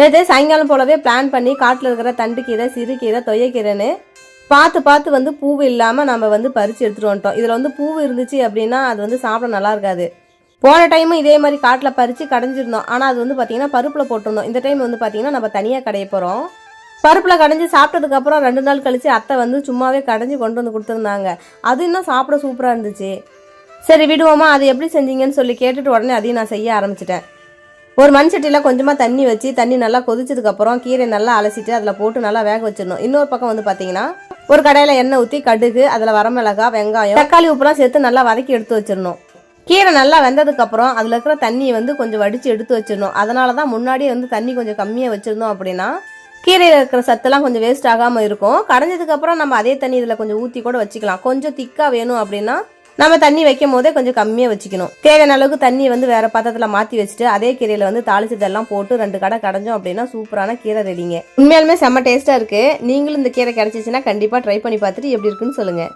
நேற்று சாயங்காலம் போலவே பிளான் பண்ணி காட்டில் இருக்கிற தண்டுக்கீரை சிறுகீரை தொய்யக்கீரைன்னு பார்த்து பார்த்து வந்து பூவு இல்லாமல் நம்ம வந்து பறித்து எடுத்துகிட்டு வந்துட்டோம். இதில் வந்து பூவு இருந்துச்சு அப்படின்னா அது வந்து சாப்பிட நல்லா இருக்காது. போன டைமும் இதே மாதிரி காட்டில் பறித்து கடைஞ்சிருந்தோம். ஆனால் அது வந்து பார்த்திங்கன்னா பருப்பில் போட்டிருந்தோம். இந்த டைம் வந்து பார்த்திங்கன்னா நம்ம தனியாக கடைய போகிறோம் பருப்பில் கடைஞ்சி சாப்பிட்டதுக்கப்புறம் ரெண்டு நாள் கழித்து அத்தை வந்து சும்மாவே கடைஞ்சி கொண்டு வந்து கொடுத்துருந்தாங்க. அது இன்னும் சாப்பிட சூப்பராக இருந்துச்சு. சரி விடுவோமா? அது எப்படி செஞ்சீங்கன்னு சொல்லி கேட்டுட்டு உடனே அதையும் நான் செய்ய ஆரம்பிச்சிட்டேன். ஒரு மண் சட்டியில் கொஞ்சமாக தண்ணி வச்சு தண்ணி நல்லா கொதிச்சதுக்கப்புறம் கீரை நல்லா அலசிட்டு அதில் போட்டு நல்லா வேக வச்சிடணும். இன்னொரு பக்கம் வந்து பார்த்தீங்கன்னா ஒரு கடையில் எண்ணெய் ஊற்றி கடுகு அதில் வரமிளகா வெங்காயம் தக்காளி உப்புலாம் சேர்த்து நல்லா வதக்கி எடுத்து வச்சிடணும். கீரை நல்லா வெந்ததுக்கப்புறம் அதில் இருக்கிற தண்ணியை வந்து கொஞ்சம் வடித்து எடுத்து வச்சிடணும். அதனால தான் முன்னாடியே வந்து தண்ணி கொஞ்சம் கம்மியாக வச்சுருந்தோம் அப்படின்னா கீரையில் இருக்கிற சத்துலாம் கொஞ்சம் வேஸ்ட் ஆகாமல் இருக்கும். கடைஞ்சதுக்கப்புறம் நம்ம அதே தண்ணி இதில் கொஞ்சம் ஊற்றி கூட வச்சுக்கலாம். கொஞ்சம் திக்காக வேணும் அப்படின்னா நம்ம தண்ணி வைக்கும் போதே கொஞ்சம் கம்மியாக வச்சுக்கணும். தேவையான அளவுக்கு தண்ணி வந்து வேற பாத்திரத்தில் மாற்றி வச்சுட்டு அதே கீரையில் வந்து தாளிச்சதெல்லாம் போட்டு ரெண்டு கடை கடைஞ்சோம் அப்படின்னா சூப்பரான கீரை ரெடிங்க. உண்மையாலுமே செம்ம டேஸ்ட்டாக இருக்குது நீங்களும் இந்த கீரை கிடைச்சிச்சுன்னா கண்டிப்பாக ட்ரை பண்ணி பார்த்துட்டு எப்படி இருக்குன்னு சொல்லுங்கள்